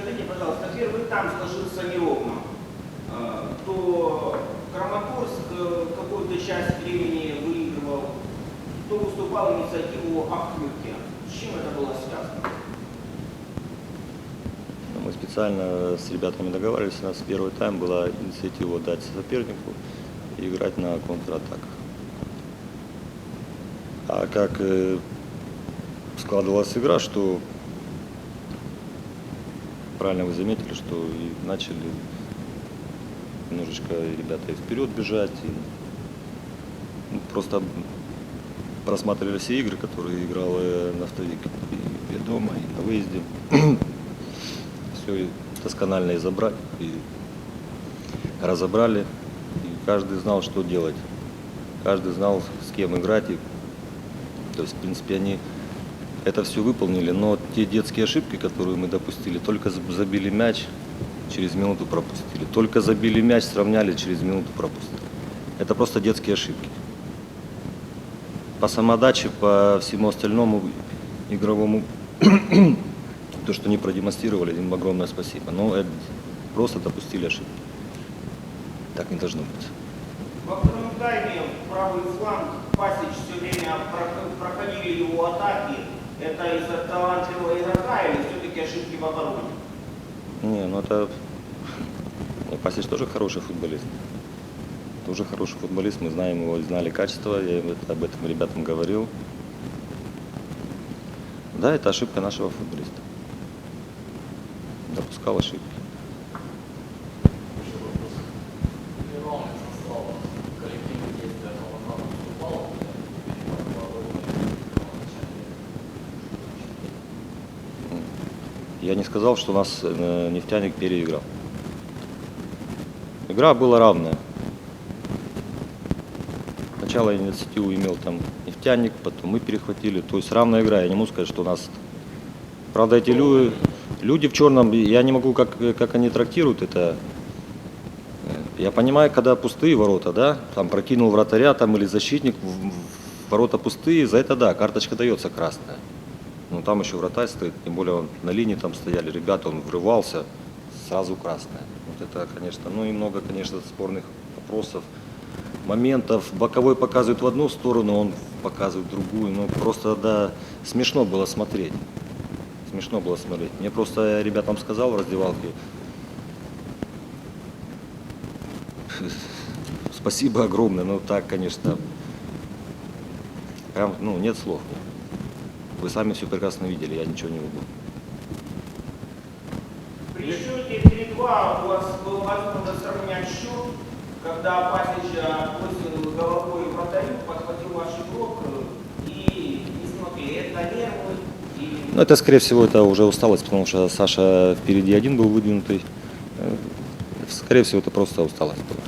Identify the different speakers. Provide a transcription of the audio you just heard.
Speaker 1: Скажите, пожалуйста, первый там сложился неровно. Э, То Краматорск э, какую-то часть времени выигрывал, то выступал инициативу Ахмюке. С чем это было связано?
Speaker 2: Ну, Мы специально с ребятами договаривались, у нас первый тайм была инициатива дать сопернику и играть на контратаках. А как э, складывалась игра, что правильно вы заметили, что и начали немножечко ребята и вперед бежать, и ну, просто просматривали все игры, которые играл э, Нафтовик и, и дома, и на выезде. Все досконально изобрали и разобрали. И каждый знал, что делать. Каждый знал, с кем играть. И, то есть, в принципе, они это все выполнили. Но те детские ошибки, которые мы допустили, только заб- забили мяч, через минуту пропустили. Только забили мяч, сравняли, через минуту пропустили. Это просто детские ошибки. По самодаче, по всему остальному игровому, то, что они продемонстрировали, им огромное спасибо. Но это просто допустили ошибки. Так не должно быть.
Speaker 1: Во втором тайме правый фланг Пасич все время прох- проходили его атаки. Это из-за талантливого игрока или все-таки ошибки в обороне?
Speaker 2: Не, ну это... Ну, Пасич тоже хороший футболист. Тоже хороший футболист, мы знаем его, знали качество, я об этом ребятам говорил. Да, это ошибка нашего футболиста. Допускал ошибки. Я не сказал, что нас э, нефтяник переиграл. Игра была равная. Сначала инициативу имел там нефтяник, потом мы перехватили. То есть равная игра. Я не могу сказать, что у нас... Правда, эти люди, люди в черном, я не могу, как, как они трактируют это. Э, Я понимаю, когда пустые ворота, да, там прокинул вратаря там или защитник, ворота пустые, за это да, карточка дается красная. Ну там еще вратарь стоит, тем более он на линии там стояли ребята, он врывался, сразу красная. Вот это, конечно, ну и много, конечно, спорных вопросов, моментов. Боковой показывает в одну сторону, он показывает в другую. Ну просто, да, смешно было смотреть. Смешно было смотреть. Мне просто я ребятам сказал в раздевалке, спасибо огромное, ну так, конечно, прям, ну, нет слов. Вы сами все прекрасно видели, я ничего не выдал.
Speaker 1: При счете 3-2 у вас было возможно сравнять счет, когда Пасич бросил головой вратарю, подхватил ваш игрок э, и не смогли. Это нервы или...
Speaker 2: Ну, это, скорее всего, это уже усталость, потому что Саша впереди один был выдвинутый. Э, Скорее всего, это просто усталость была.